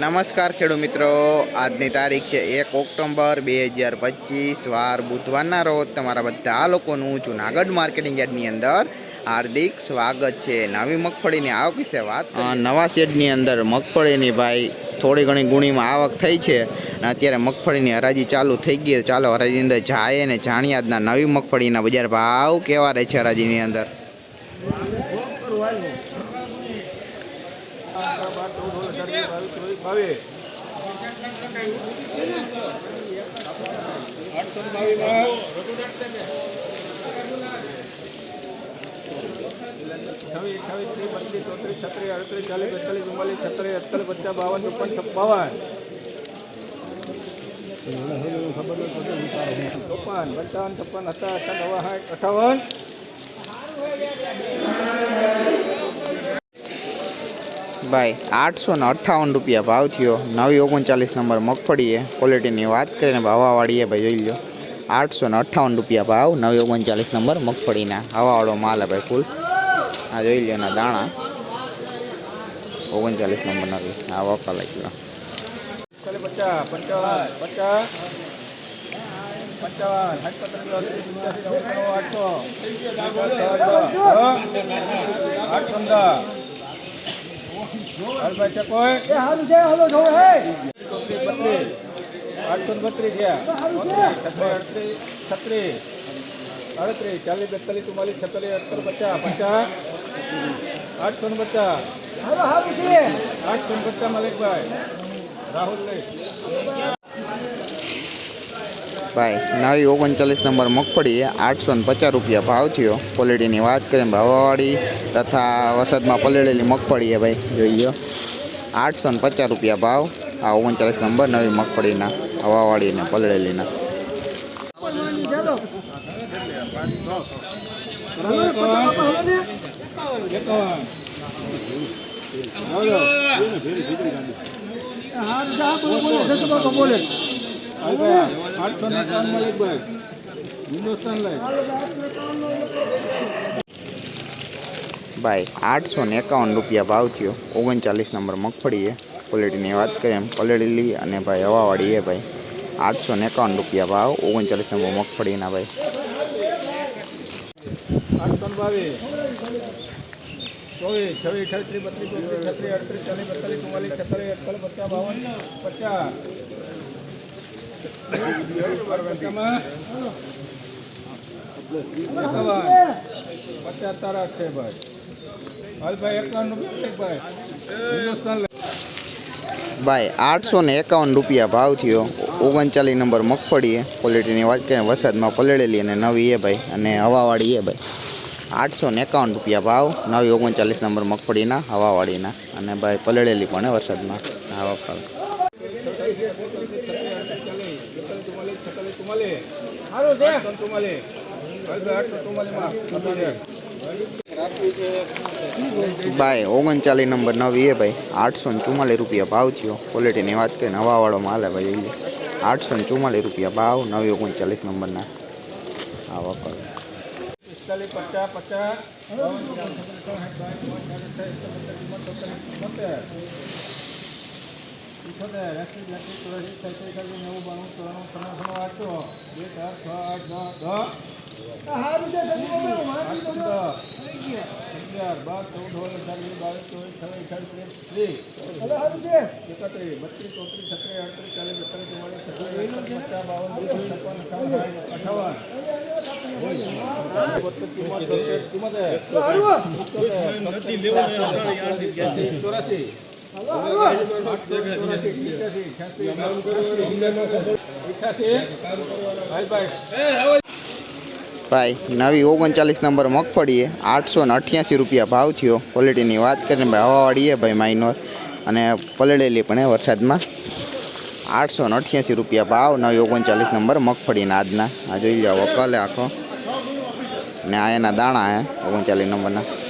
નમસ્કાર ખેડૂત મિત્રો. આજની તારીખ છે એક ઓક્ટોબર બે હજાર પચીસ. વાર બુધવારના રોજ તમારા બધા લોકોનું જુનાગઢ માર્કેટિંગ યાર્ડની અંદર હાર્દિક સ્વાગત છે. નવી મગફળીની આવક વિશે વાત નવા શેડની અંદર મગફળીની ભાઈ થોડી ઘણી ગુણીમાં આવક થઈ છે અને અત્યારે મગફળીની હરાજી ચાલુ થઈ ગઈ ચાલો હરાજીની અંદર જાય ને જાણીએ આજના નવી મગફળીના બજાર ભાવ કેવા રહે છે હરાજીની અંદર? છવ્વીસ અઠ્ઠાવીસ ત્રીસ બત્રીસ ચોત્રીસ છત્રીસ અડત્રીસ ચાલીસ બેતાલીસ ચુમ્માલીસ છત્રીસ અડતાલીસ પચાસ બાવન અઠાવન ભાઈ આઠસો ને અઠ્ઠાવન રૂપિયા ભાવ થયો નવી ઓગણચાલીસ નંબર મગફળી એ ક્વોલિટીની વાત કરીને ભાવાવાળીએ ભાઈ જોઈ લો આઠસો ને અઠ્ઠાવન રૂપિયા ભાવ નવી ઓગણચાલીસ નંબર મગફળીના હવાવાળો માલ ભાઈ ફૂલ આ જોઈ લો એના દાણા ઓગણચાલીસ નંબર નવી આ વકા લાગ્યો ચાલીસ પચાસ આઠસો બત્રીસ. અડત્રીસ છત્રીસ અડત્રીસ ચાલીસ બેતાલીસ ચુમ્માલીસ છત્રીસ અડતાલીસ પચાસ પચાસ. આઠસો ને પચાસ. આઠસો ને પચાસ મલિકભાઈ. રાહુલ ભાઈ નવી ઓગણચાલીસ નંબર મગફળી, આઠસો ને પચાસ રૂપિયા ભાવ થયો. ક્વોલિટીની વાત કરીએ ભાવાવાળી તથા વરસાદમાં પલળેલી મગફળી ભાઈ, જોઈ લો આઠસો ને પચાસ રૂપિયા ભાવ, આ ઓગણચાલીસ નંબર નવી મગફળીના હવાવાળી ને પલળેલીના એકાવન મલિકભાઈ હિન્દુસ્તાન લઈ ભાઈ, આઠસો ને એકાવન રૂપિયા ભાવ થયો. ઓગણચાલીસ નંબર મગફળી એ ક્વોલિટીની વાત કરીએ એમ પલળેલી અને ભાઈ હવાવાળી એ ભાઈ. આઠસો ને એકાવન રૂપિયા ભાવ, ઓગણચાલીસ નંબર મગફળીના ભાઈ. ચોવીસ છવ્વીસ અઠાવીસ બત્રીસ ચોત્રીસ અડત્રીસ ચાલીસ બત્રીસ ચુમ્માલીસ છત્રીસ અડતાલીસ પચાસ બાવન પચાસ ભાઈ. ભાઈ એકાવન રૂપિયા આઠસો ને એકાવન રૂપિયા ભાવ થયો. ઓગણચાલીસ નંબર મગફળી ક્વોલિટીની વાત કરીએ, વરસાદમાં પલળેલી અને નવી એ ભાઈ, અને હવાવાળી એ ભાઈ. આઠસો ને એકાવન રૂપિયા ભાવ, નવી ઓગણચાલીસ નંબર મગફળીના, હવાવાળીના, અને ભાઈ, પલળેલી પણ હે વરસાદમાં આ વખત ભાઈ ઓગણચાલીસ નંબર નવી એ ભાઈ આઠસો ને ચુમ્માલીસ રૂપિયા ભાવ થયો ક્વોલિટીની વાત કરીએ હવાવાળો માલ હે ભાઈ જોઈ લો આઠસો ને ચુમ્માલીસ રૂપિયા ભાવ નવી ઓગણચાલીસ નંબરના આ વખત પિસ્તાલીસ પચાસ પચાસ ઇઠોતેર એસી બ્યાસી ચોરાસી છ્યાસી એકાસી નેવું બાણું ચોરાણું ત્રણસો આઠસો બે ચાર છ આઠ દસ દસ અગિયાર બાર ચૌદ સોળ અઢાર વીસ બાવીસ ચોવીસ છવ્વીસ અઠાવીસ ત્રીસ એકત્રીસ બત્રીસ ચોત્રીસ છત્રીસ અડત્રીસ ચાલીસ બેતાલીસ ચુમ્માલીસ છત્રીસ બાવન છપ્પન અઠાવન ચોરાસી ભાઈ, નવી ઓગણચાલીસ નંબર મગફળી આઠસો ને અઠ્યાસી રૂપિયા ભાવ થયો. ક્વોલિટીની વાત કરીને ભાઈ હવાવાળી એ ભાઈ માઇનોર અને પલળેલી પણ એ વરસાદમાં. આઠસો ને અઠ્યાસી રૂપિયા ભાવ, નવી ઓગણચાલીસ નંબર મગફળીના આજના. આ જોઈ જાઓ વકલે આખો. ને આ એના દાણા હે, ઓગણચાલીસ નંબરના.